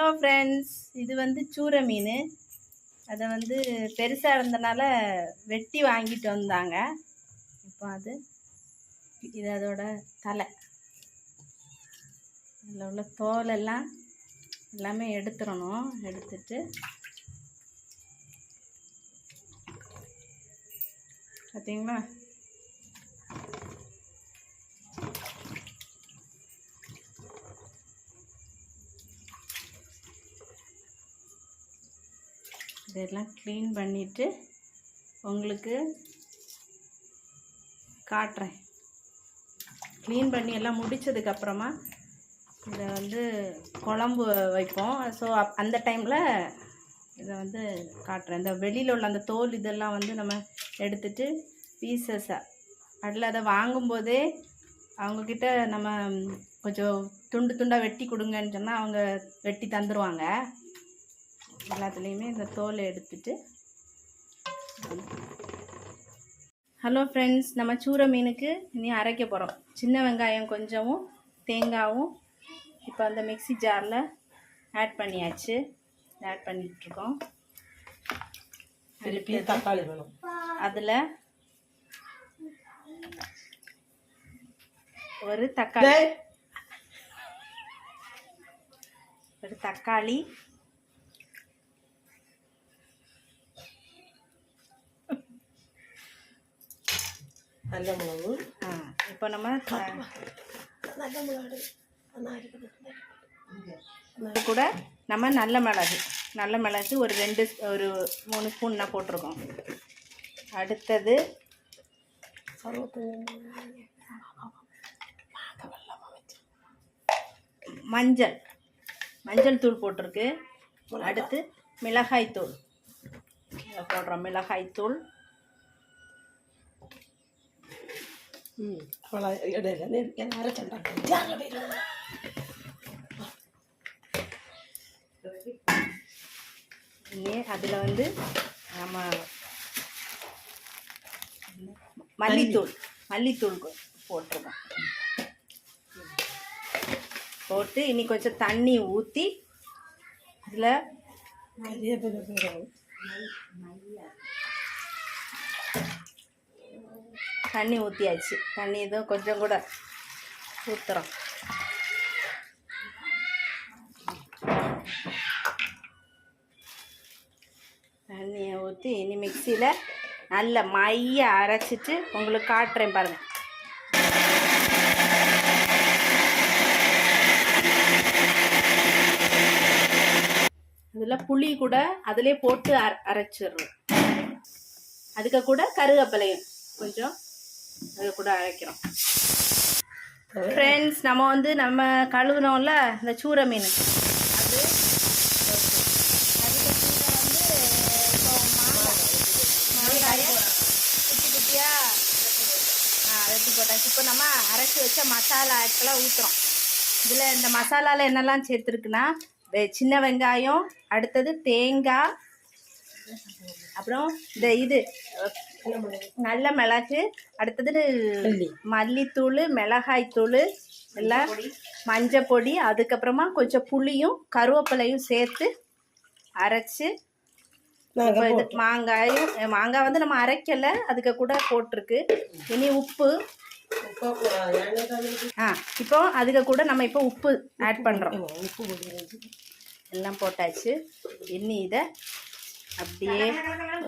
Hello friends இது வந்து சூரை மீன். அதை வந்து பெருசாக இருந்தனால வெட்டி வாங்கிட்டு வந்தாங்க. இப்போ அது இது அதோட தலை. அதில் உள்ள தோலெல்லாம் எல்லாமே எடுத்துடணும். எடுத்துட்டு பார்த்தீங்களா இதெல்லாம் க்ளீன் பண்ணிவிட்டு உங்களுக்கு காட்டுறேன். க்ளீன் பண்ணி எல்லாம் முடிச்சதுக்கப்புறமா இதை வந்து குழம்பு வைப்போம். ஸோ அப் அந்த டைமில் இதை வந்து காட்டுறேன். இந்த வெளியில் உள்ள அந்த தோல் இதெல்லாம் வந்து நம்ம எடுத்துட்டு பீசஸாக அதில் அதை வாங்கும்போதே அவங்கக்கிட்ட நம்ம கொஞ்சம் துண்டு துண்டாக வெட்டி கொடுங்கன்னு சொன்னால் அவங்க வெட்டி தந்துடுவாங்க எல்லாத்துலேயுமே இந்த தோலை எடுத்துட்டு ஹலோ ஃப்ரெண்ட்ஸ் நம்ம சூரை மீனுக்கு இனி அரைக்க போகிறோம் சின்ன வெங்காயம் கொஞ்சமும் தேங்காயும் இப்போ அந்த மிக்ஸி ஜாரில் ஆட் பண்ணியாச்சு. ஆட் பண்ணிகிட்ருக்கோம் திருப்பி தக்காளி வேணும். அதில் ஒரு தக்காளி. ஒரு தக்காளி நல்ல மிளகு. இப்போ நம்ம இது கூட நம்ம நல்ல மிளகு. நல்ல மிளகு ஒரு ரெண்டு ஒரு மூணு ஸ்பூன் நான் போட்டிருக்கோம். அடுத்தது மஞ்சள். மஞ்சள் தூள் போட்டிருக்கு. அடுத்து மிளகாய் தூள். போடுறோம். மிளகாய் தூள். அரைச்சண்டாங்க இங்கே அதில் வந்து நம்ம மல்லித்தூள் மல்லித்தூள் போட்டிருக்கோம் போட்டு இனி கொஞ்சம் தண்ணி ஊற்றி அதில் கறிவேப்பிலை போடுறோம் தண்ணி ஊற்றியாச்சு தண்ணி இதுவும் கொஞ்சம் கூட ஊற்றுறோம் தண்ணியை ஊற்றி இனி மிக்சியில் நல்ல மைய அரைச்சிட்டு உங்களுக்கு காட்டுறேன் பாருங்கள் அதில் புளி கூட அதிலே போட்டு அரைச்சிடுறோம் அதுக்கு கூட கருவேப்பிலையும் கொஞ்சம் அது கூட அரைக்கிறோம் ஃப்ரெண்ட்ஸ் நம்ம வந்து நம்ம கழுவுனோம்ல இந்த சூரை மீன். அது அதுக்கு கூட வந்து இப்போ மாங்காய். குட்டி குட்டியாக ஆ வெட்டி போட்டாச்சு. இப்போ நம்ம அரைச்சி வச்ச மசாலா ஆட்களாக ஊற்றுறோம் இதில் இந்த மசாலாவில் என்னெல்லாம் சேர்த்துருக்குன்னா சின்ன வெங்காயம் அடுத்தது தேங்காய் அப்புறம் இந்த இது நல்ல மிளகு அடுத்தது மல்லி. மல்லித்தூள் மிளகாய் தூள் எல்லாம் மஞ்சள் பொடி அதுக்கப்புறமா கொஞ்சம் புளியும் கருவேப்பிலையும் சேர்த்து அரைச்சி மாங்காயும் மாங்காய் வந்து நம்ம அரைக்கலை அதுக்கு கூட போட்டிருக்கு. இனி உப்பு. ஆ இப்போ அதுக்கு கூட நம்ம இப்போ உப்பு ஆட் பண்ணுறோம் உப்பு எல்லாம் போட்டாச்சு. இனி இதை அப்படியே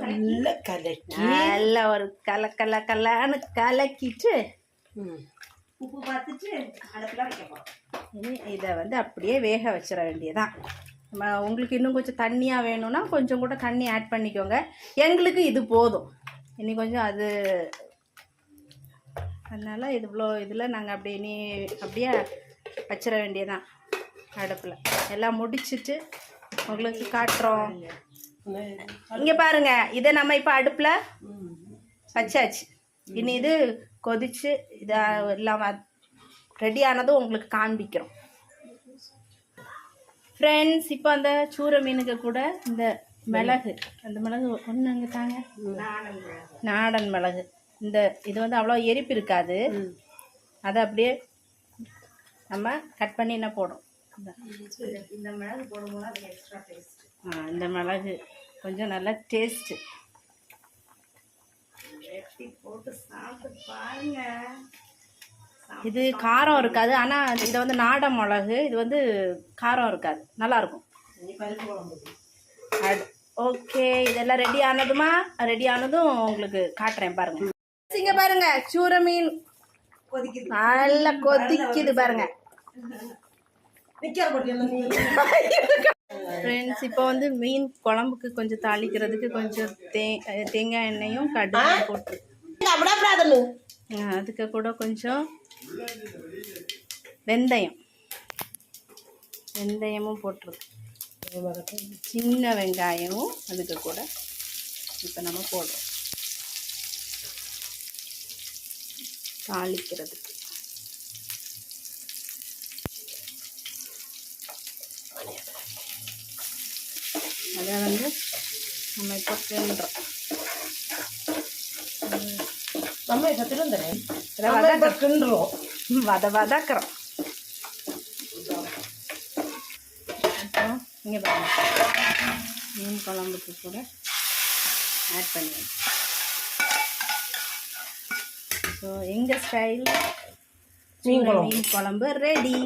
நல்ல கலக்கி. நல்ல ஒரு கல கல கலன்னு கலக்கிட்டு உப்பு பார்த்துட்டு அடுப்பில் வைக்க போகிறோம் இதை வந்து அப்படியே வேக வச்சிட வேண்டியதான் நம்ம உங்களுக்கு இன்னும் கொஞ்சம் தண்ணியாக வேணும்னா கொஞ்சம் கூட தண்ணி ஆட் பண்ணிக்கோங்க. எங்களுக்கு இது போதும். இனி கொஞ்சம் அது அதனால் இது இவ்வளோ இதில் நாங்கள் அப்படியே இனி அப்படியே வச்சிட வேண்டியதான் அடுப்பில். எல்லாம் முடிச்சிட்டு உங்களுக்கு காட்டுறோம். இங்கே பாருங்க இதை நம்ம இப்போ அடுப்பில் வச்சாச்சு. இனி இது கொதிச்சு இதை எல்லாம் ரெடி ஆனதும் உங்களுக்கு காண்பிக்கிறோம். ஃப்ரெண்ட்ஸ் இப்போ அந்த சூரை மீனுக்கு கூட இந்த மிளகு. அந்த மிளகு ஒன்று அங்கே தாங்க? நாடன் மிளகு. இந்த இது வந்து அவ்வளோ எரிப்பு இருக்காது. அதை அப்படியே நம்ம கட் பண்ணி என்ன போடும் இந்த. மிளகு போடும்போது எக்ஸ்ட்ரா டேஸ்ட் இந்த மிளகு. கொஞ்சம் நல்லா டேஸ்ட்டு எப்படி போட்டு சாப்பிட்டு பாருங்க. இது காரம் இருக்காது. ஆனால் இது வந்து நாட மிளகு இது வந்து காரம் இருக்காது. நல்லாயிருக்கும். அது ஓகே இதெல்லாம் ரெடி ஆனதுமா? ரெடி ஆனதும் உங்களுக்கு காட்டுறேன் பாருங்க. இங்க பாருங்க சூர மீன். நல்லா கொதிக்குது பாருங்க. ஃப்ரெண்ட்ஸ் இப்போ வந்து மீன் குழம்புக்கு கொஞ்சம் தாளிக்கிறதுக்கு கொஞ்சம் தே தேங்காய் எண்ணெயும் கடுகு போட்டு. அதுக்கு கூட கொஞ்சம் வெந்தயம். வெந்தயமும் போட்டிருக்கு சின்ன வெங்காயமும் அதுக்கு கூட இப்போ நம்ம போடுறோம். தாளிக்கிறதுக்கு. அதை வந்து நம்ம இப்போ கிண்டுறோம் நம்ம இப்போ திருந்துறேன் இதை நம்ம இப்போ கிண்டுறோம். வத வதக்குறோம். அப்புறம் இங்கே பாருங்க. மீன் குழம்புக்கு கூட ஆட் பண்ணுவேன் ஸோ எங்கள் ஸ்டைல். மீன் குழம்பு. ரெடி